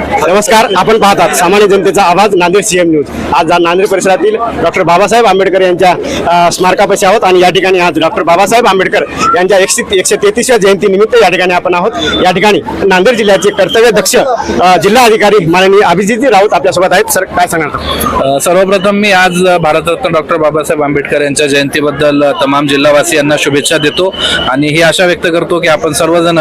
नमस्कार आपण पाहतात सामान्य जनतेचा आवाज नांदेड सीएम न्यूज आज नांदेड परिसरातील डॉक्टर बाबासाहेब आंबेडकर यांच्या स्मारकापाशी आहोत आणि या ठिकाणी आज डॉक्टर बाबासाहेब आंबेडकर यांच्या एकशे एकशे तेहतीसव्या जयंती निमित्त या ठिकाणी आपण आहोत. या ठिकाणी नांदेड जिल्ह्याचे कर्तव्य दक्ष जिल्हा अधिकारी माननीय अभिजित राऊत आपल्यासोबत आहेत. सर काय सांगणार? सर्वप्रथम मी आज भारतरत्न डॉक्टर बाबासाहेब आंबेडकर यांच्या जयंतीबद्दल तमाम जिल्हावासियांना शुभेच्छा देतो आणि ही आशा व्यक्त करतो की आपण सर्वजण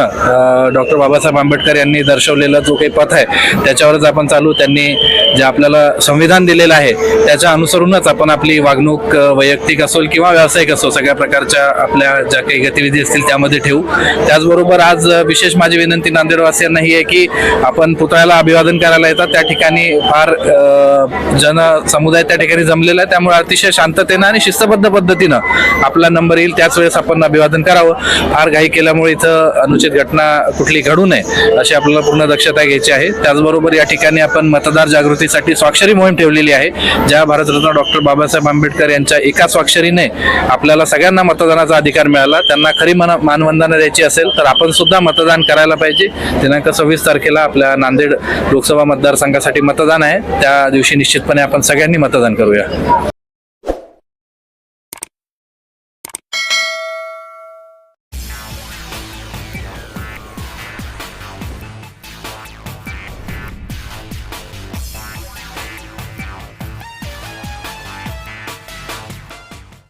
डॉक्टर बाबासाहेब आंबेडकर यांनी दर्शवलेला जो काही पथ आहे त्याच्यावरच आपण चालू त्यांनी जे आपल्याला संविधान दिलेलं आहे त्याच्या अनुसरूनच आपण आपली वागणूक वैयक्तिक असो किंवा व्यावसायिक असो सगळ्या प्रकारच्या आपल्या ज्या काही गतिविधी असतील त्यामध्ये ठेवू. त्याचबरोबर आज विशेष माझी विनंती नांदेडवासियांना ही आहे की आपण पुतळ्याला अभिवादन करायला येतात. त्या ठिकाणी फार जन समुदाय त्या ठिकाणी जमलेला आहे. त्यामुळे अतिशय शांततेनं आणि शिस्तबद्ध पद्धतीनं आपला नंबर येईल. त्याच वेळेस आपण अभिवादन करावं. फार घाई केल्यामुळे इथं अनुचित घटना कुठली घडू नये अशी आपल्याला पूर्ण दक्षता घ्यायची आहे. त्याचबरोबर या ठिकाणी आपण मतदार जागृती जागृतीसाठी स्वाक्षरी मोहीम ठेवलेली आहे. ज्या भारतरत्न डॉक्टर बाबासाहेब आंबेडकर यांच्या एका स्वाक्षरीने आपल्याला सगळ्यांना मतदानाचा अधिकार मिळाला. त्यांना खरी मन मानवंदना द्यायची असेल तर आपण सुद्धा मतदान करायला पाहिजे. दिनांक सव्वीस तारखेला आपल्या नांदेड लोकसभा मतदारसंघासाठी मतदान आहे. त्या दिवशी निश्चितपणे आपण सगळ्यांनी मतदान करूया.